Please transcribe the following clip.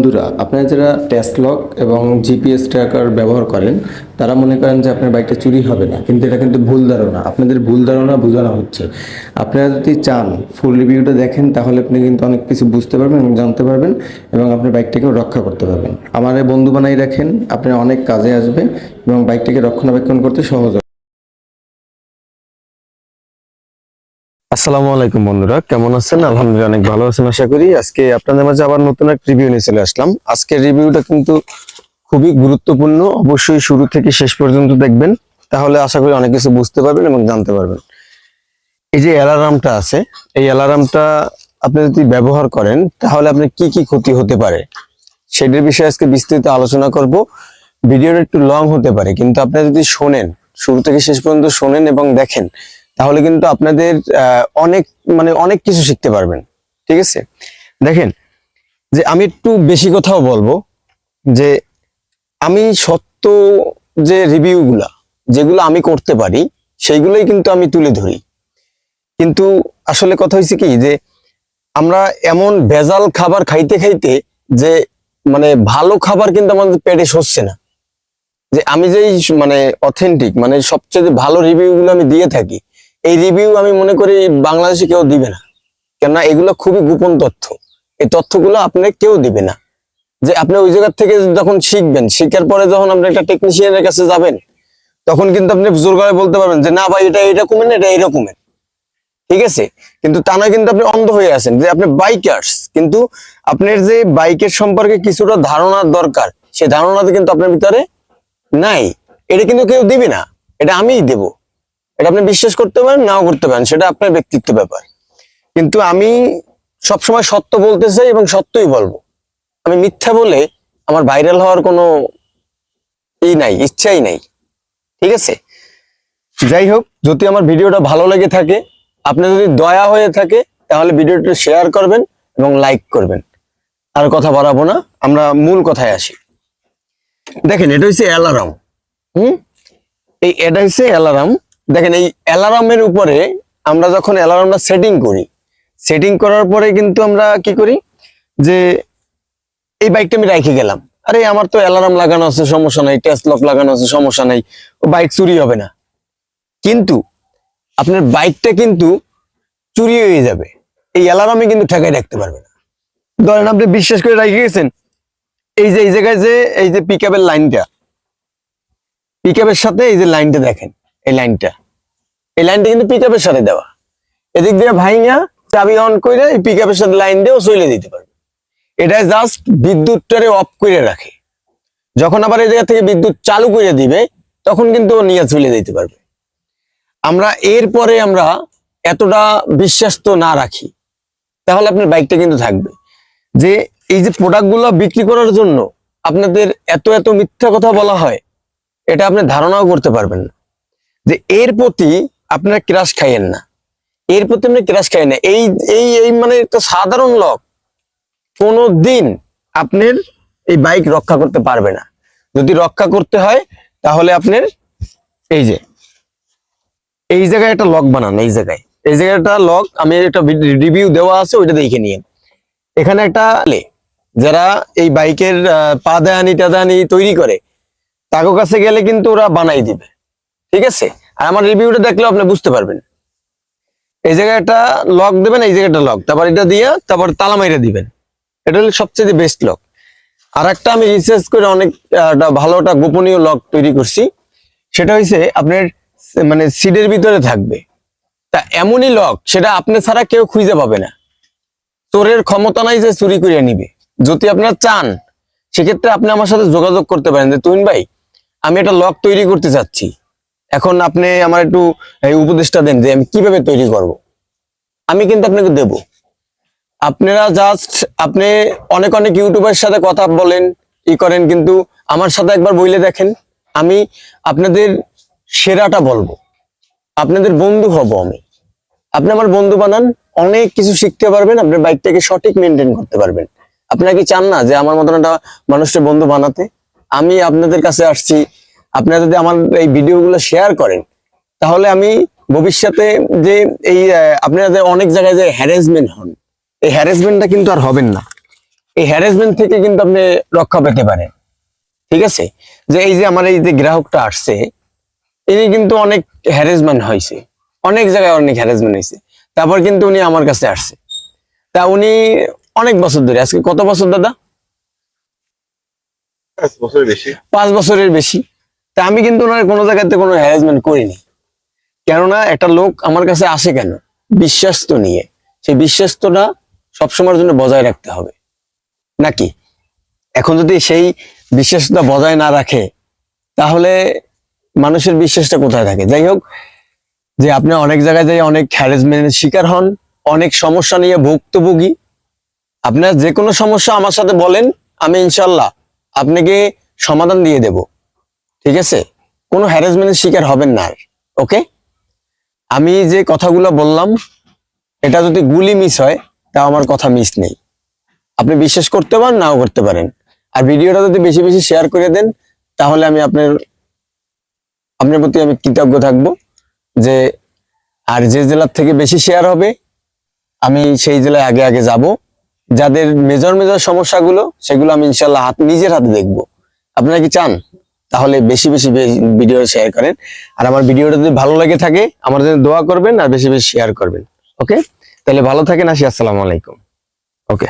বন্ধুরা, আপনারা যারা টেসলক এবং জিপিএস ট্র্যাকার ব্যবহার করেন, তারা মনে করেন যে আপনার বাইকটা চুরি হবে না। কিন্তু এটা কিন্তু ভুল ধারণা। আপনাদের ভুল ধারণা বোঝানো হচ্ছে। আপনারা যদি চান ফুল রিভিউটা দেখেন, তাহলে আপনি কিন্তু অনেক কিছু বুঝতে পারবেন এবং জানতে পারবেন এবং আপনার বাইকটাকেও রক্ষা করতে পারবেন। আমার বন্ধু বানাই রাখেন, আপনার অনেক কাজে আসবে এবং বাইকটাকে রক্ষণাবেক্ষণ করতে সহজ আসসালামু আলাইকুম বন্ধুরা, কেমন আছেন? আলহামদুলিল্লাহ অনেক ভালো আছেন, আশা করি। আজকে আপনাদের মাঝে আবার নতুন এক রিভিউ নিয়ে চলে আসলাম। আজকের রিভিউটা কিন্তু খুবই গুরুত্বপূর্ণ। অবশ্যই শুরু থেকে শেষ পর্যন্ত দেখবেন। তাহলে আশা করি অনেক কিছু বুঝতে পারবেন এবং জানতে পারবেন। এই যে অ্যালারামটা আছে, এই অ্যালারামটা আপনি যদি ব্যবহার করেন, তাহলে আপনার কি কি ক্ষতি হতে পারে? সেটার বিষয়ে আজকে বিস্তারিত আলোচনা করব। ভিডিওটা একটু লং হতে পারে, কিন্তু আপনি যদি শোনেন, শুরু থেকে শেষ পর্যন্ত শোনেন এবং দেখেন তাহলে কিন্তু আপনাদের অনেক মানে অনেক কিছু শিখতে পারবেন। ঠিক আছে? দেখেন, যে আমি একটু বেশি কথাও বলব, যে আমি সত্য যে রিভিউগুলা, যেগুলো আমি করতে পারি, সেইগুলোই কিন্তু আমি তুলে ধরি। কিন্তু আসলে কথা হয়েছে কি, যে আমরা এমন ভেজাল খাবার খাইতে খাইতে যে মানে ভালো খাবার কিন্তু আমাদের পেটে সরছে না। যে আমি যেই মানে অথেন্টিক মানে সবচেয়ে ভালো রিভিউ গুলো আমি দিয়ে থাকি এই রিভিউ আমি মনে করি বাংলাদেশে কেউ দিবে না। কেননা এগুলো খুবই গোপন তথ্য। এই তথ্যগুলো আপনি কেউ দিবে না। যে আপনি ওই জায়গা থেকে যখন শিখবেন, শিখার পরে যখন আপনি একটা টেকনিশিয়ানের কাছে যাবেন, তখন কিন্তু আপনি জোর করে বলতে পারবেন যে, না ভাই, এটা এরকমের না, এটা এরকমের। ঠিক আছে? কিন্তু তা নয় কিন্তু আপনি অন্ধ হয়ে আছেন। যে আপনি বাইকার্স কিন্তু আপনার যে বাইকের সম্পর্কে কিছুটা ধারণার দরকার সেই ধারণাটা কিন্তু আপনার ভিতরে নাই। এটা কিন্তু কেউ দিবে না। এটা আমিই দেব। এটা আপনি বিশ্বাস করতে পারেন, নাও করতে পারেন, সেটা আপনার ব্যক্তিত্ব ব্যাপার। কিন্তু আমি সবসময় সত্য বলতে চাই এবং সত্যই বলব। আমি মিথ্যা বলে আমার ভাইরাল হওয়ার কোনো ই নাই, ইচ্ছাই নাই। ঠিক আছে? যাই হোক, যদি আমার ভিডিওটা ভালো লেগে থাকে আপনার যদি দয়া হয়ে থাকে, তাহলে ভিডিওটা শেয়ার করবেন এবং লাইক করবেন। আর কথা বাড়াবো না, আমরা মূল কথায় আসি। দেখেন, এটা হচ্ছে অ্যালারাম। হুম? এই, এটা হচ্ছে অ্যালার্ম। দেখেন, এই অ্যালার্মের উপরে আমরা যখন অ্যালার্মটা সেটিং করি সেটিং করার পরে কিন্তু আমরা কি করি? যে এই বাইকটা আমি রেখে গেলাম। আরে, আমার তো অ্যালার্ম লাগানো আছে, সমস্যা নাই টেস্ট লক লাগানো আছে, সমস্যা নাই, ও বাইক চুরি হবে না। কিন্তু আপনার বাইকটা কিন্তু চুরি হয়ে যাবে। এই অ্যালার্মে কিন্তু ঠেকাই রাখতে পারবে না। ধরেন আপনি বিশ্বাস করে রেখে গেছেন, এই যে, এই জায়গায় যে, এই যে পিক লাইনটা পিক সাথে এই যে লাইনটা দেখেন। এই লাইনটা। এই লাইনটা কিন্তু পিক আপের সাথে দেওয়া। এদিক দিয়ে ভাইঙা চাবি অন করে এই পিক আপের সাথে লাইন দিয়েও চলে দিতে পারবে। এটা জাস্ট বিদ্যুৎটারে অফ করে রাখে। যখন আবার এই জায়গা থেকে বিদ্যুৎ চালু করে দিবে, তখন কিন্তু ও নিয়ে চলে দিতে পারবে। আমরা এরপরে আমরা এতটা বিশ্বাস তো না রাখি, তাহলে আপনার বাইকটা কিন্তু থাকবে। যে এই যে প্রোডাক্টগুলো বিক্রি করার জন্য আপনাদের এত এত মিথ্যা কথা বলা হয়, এটা আপনি ধারণাও করতে পারবেন না। যে এর প্রতি আপনারা ক্রাশ খাইয়েন না। এর প্রতি আপনি ক্রাশ খাইয়েন না। এই এই এই মানে একটা সাধারণ লোক কোনো দিন আপনার এই বাইক রক্ষা করতে পারবে না। যদি রক্ষা করতে হয় তাহলে আপনার এই যে এই জায়গায় একটা লক বানান এই জায়গায়। এই জায়গায় একটা লক আমি একটা রিভিউ দেওয়া আছে ওইটা দেখে নিয়ে এখানে একটা যারা এই বাইকের আহ, পাদানি টাদানি তৈরি করে তাকে কাছে গেলে কিন্তু ওরা বানাই দিবে। ঠিক আছে? আর আমার রিভিউটা দেখলেও আপনি বুঝতে পারবেন। এই জায়গায় একটা লক দেবেন, এই জায়গাটা লক তারপর এটা দিয়ে তারপর তালা দিবেন। এটা হলো সবচেয়ে বেস্ট লক আর একটা আমি রিসার্চ করে অনেক ভালো একটা গোপনীয় লক তৈরি করছি। সেটা হয়েছে আপনার মানে সিডের ভিতরে থাকবে। তা এমনই লক সেটা আপনি ছাড়া কেউ খুঁজে পাবে না। চোরের ক্ষমতা নাই যে চুরি করে নিবে। যদি আপনার চান, সেক্ষেত্রে আপনি আমার সাথে যোগাযোগ করতে পারেন। যে, তুহিন ভাই, আমি একটা লক তৈরি করতে চাচ্ছি। এখন আপনি আমার একটু উপদেশটা দেন যে আমি কীভাবে তৈরি করব। আমি কিন্তু আপনাকে দেব। আপনারা জাস্ট আপনি অনেক অনেক ইউটিউবের সাথে কথা বলেন, ই করেন, কিন্তু আমার সাথে একবার বইলে দেখেন, আমি আপনাদের সেরাটা বলব। আপনাদের বন্ধু হব আমি। আপনি আমার বন্ধু বানান, অনেক কিছু শিখতে পারবেন, আপনার বাইকটাকে সঠিক মেনটেন করতে পারবেন। আপনারা কি চান না যে আমার মতন একটা মানুষের বন্ধু বানাতে? আমি আপনাদের কাছে আসছি আপনারা যদি আমার এই ভিডিওগুলো শেয়ার করেন তাহলে আমি ভবিষ্যতে যে এই আপনারা যে অনেক জায়গায় যে হ্যারাসমেন্ট হন এই হ্যারাসমেন্টটা কিন্তু আর হবেন না। এই হ্যারাসমেন্ট থেকে কিন্তু আপনি রক্ষা পেতে পারেন। ঠিক আছে? যে এই যে আমার এই যে গ্রাহকটা আসছে ইনি কিন্তু অনেক হ্যারাসমেন্ট হয়েছে। অনেক জায়গায় অনেক হ্যারাসমেন্ট হয়েছে। তারপর কিন্তু উনি আমার কাছে আসছে। তা উনি অনেক বছর ধরে আজকে কত বছর দাদা? পাঁচ বছরের বেশি। পাঁচ বছরের বেশি। তা আমি কিন্তু ওনার কোনো জায়গাতে কোনো হ্যারাসমেন্ট করিনি। কেননা একটা লোক আমার কাছে আসে কেন? বিশ্বাস তো নিয়ে। সেই বিশ্বাসটা সবসময়ের জন্য বজায় রাখতে হবে। নাকি? এখন যদি সেই বিশ্বাসটা বজায় না রাখে, তাহলে মানুষের বিশ্বাসটা কোথায় থাকে? যাই হোক, যে আপনি অনেক জায়গায় যাই অনেক হ্যারাসমেন্টের শিকার হন, অনেক সমস্যা নিয়ে ভুক্তভোগী। আপনার যে কোনো সমস্যা আমার সাথে বলেন, আমি ইনশাল্লাহ আপনাকে সমাধান দিয়ে দেব। ঠিক আছে? কোনো হ্যারাসমেন্টের শিকার হবেন না ওকে আমি যে কথাগুলো বললাম, এটা যদি গুলি মিস হয় তা আমার কথা মিস নেই। আপনি বিশ্বাস করতে পারেন, নাও করতে পারেন। আর ভিডিওটা যদি বেশি বেশি শেয়ার করে দেন, তাহলে আমি আপনার আপনার প্রতি আমি কৃতজ্ঞ থাকব যে, আর যে জেলার থেকে বেশি শেয়ার হবে, আমি সেই জেলায় আগে আগে যাব। যাদের মেজর মেজর সমস্যাগুলো, সেগুলো আমি ইনশাল্লাহ হাত, নিজের হাতে দেখব। আপনারা কি চান? তাহলে বেশি বেশি ভিডিও শেয়ার করেন। আর আমার ভিডিওটা যদি ভালো লাগে থাকে, আমার জন্য দোয়া করবেন আর বেশি বেশি শেয়ার করবেন। ওকে তাহলে ভালো থাকেন, আসি, আসসালামু আলাইকুম। ওকে